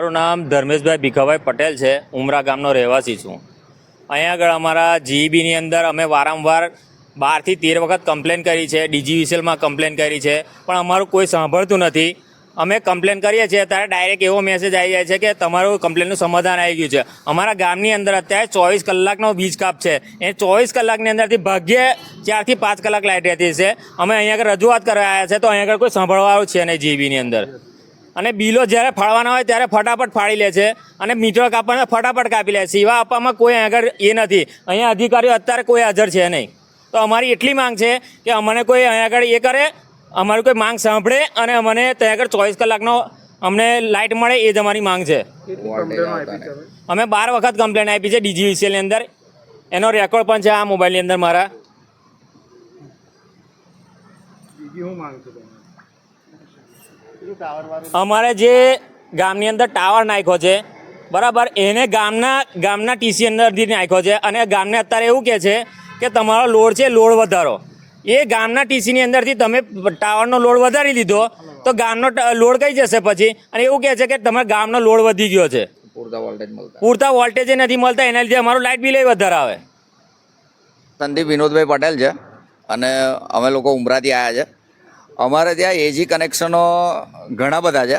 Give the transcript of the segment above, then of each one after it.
મારું નામ ધર્મેશભાઈ ભીખાભાઈ પટેલ છે. ઉમરા ગામનો રહેવાસી છું. અહીંયા આગળ અમારા જીઈબીની અંદર અમે વારંવાર બારથી તેર વખત કમ્પ્લેન કરી છે. ડીજીવીસીએલમાં કમ્પ્લેન કરી છે. પણ અમારું કોઈ સાંભળતું નથી. અમે કમ્પ્લેન કરીએ છીએ, ત્યારે ડાયરેક્ટ એવો મેસેજ આવી જાય છે કે તમારું કમ્પ્લેનનું સમાધાન આવી ગયું છે. અમારા ગામની અંદર અત્યારે ચોવીસ કલાકનો વીજ કાપ છે. એ ચોવીસ કલાકની અંદરથી ભાગ્યે ચારથી પાંચ કલાક લાઇટ રહેતી છે અમે અહીંયા આગળ રજૂઆત કરવા આવ્યા છે, તો અહીંયા આગળ કોઈ સાંભળવાનું છે નહીં જીબીની અંદર. અને બિલો જ્યારે ફાળવાના હોય ત્યારે ફટાફટ ફાડી લે છે અને મીટર કાપવાના ફટાફટ કાપી લે છે. સેવા આપવામાં કોઈ આગળ એ નથી. અહીંયા અધિકારીઓ અત્યારે કોઈ હાજર છે નહીં. તો અમારી એટલી માંગ છે કે અમને કોઈ અહીંયા આગળ એ કરે અમારી કોઈ માંગ સાંભળે અને અમને ત્યાં આગળ ચોવીસ કલાકનો અમને લાઇટ મળે એ જ અમારી માંગ છે. અમે બાર વખત કમ્પ્લેન આપી છે ડીજીવીસીએલની અંદર. એનો રેકોર્ડ પણ છે આ મોબાઈલની અંદર મારા. અમારે જે ગામની અંદર ટાવર નાખ્યો છે બરાબર એને ગામના ગામના ટીસી અંદરથી નાખ્યો છે અને ગામને અત્યારે એવું કહે છે કે તમારો લોડ છે લોડ વધારો. એ ગામના ટીસીની અંદરથી તમે ટાવરનો લોડ વધારી લીધો તો ગામનો લોડ કઈ જશે પછી? અને એવું કહે છે કે તમારા ગામનો લોડ વધી ગયો છે. પૂરતા વોલ્ટેજ મળતા. પૂરતા વોલ્ટેજ નથી મળતા એના લીધે અમારું લાઇટ બિલ વધારે આવે. સંદીપ વિનોદભાઈ પટેલ છે અને અમે લોકો ઉમરાથી આવ્યા છે. અમારે ત્યાં એજી કનેક્શનો ઘણા બધા છે.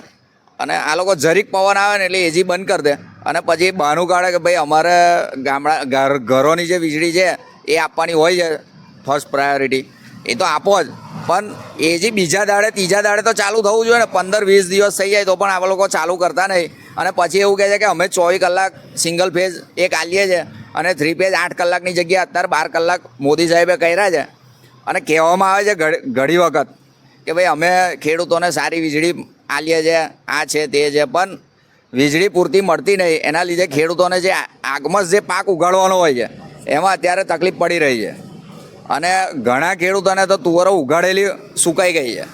અને આ લોકો જરીક પવન આવે ને એટલે એજી બંધ કરી દે. અને પછી બહાનું કાઢે કે ભાઈ અમારે ગામડા, ઘર, ઘરોની જે વીજળી છે, એ આપવાની હોય છે. ફર્સ્ટ પ્રાયોરિટી એ તો આપો જ. પણ એજી બીજા દાડે, ત્રીજા દાડે તો ચાલુ થવું જોઈએ ને. પંદર, વીસ દિવસ થઈ જાય તો પણ આ લોકો ચાલુ કરતા નહીં. અને પછી એવું કહે છે કે અમે ચોવીસ કલાક સિંગલ ફેઝ એક આલીએ છે અને થ્રી ફેઝ આઠ કલાકની જગ્યાએ અત્યારે બાર કલાક મોદી સાહેબે કર્યા છે. અને કહેવામાં આવે છે ઘડી વખત કે ભાઈ, અમે ખેડૂતોને સારી વીજળી આલીએ છે આ છે તે છે, પણ વીજળી પૂરતી મળતી નહીં. એના લીધે ખેડૂતોને જે આગમસ જે પાક ઉગાડવાનો હોય છે, એમાં અત્યારે તકલીફ પડી રહી છે. અને ઘણા ખેડૂતોને તો તુવરો ઉગાડેલી સુકાઈ ગઈ છે.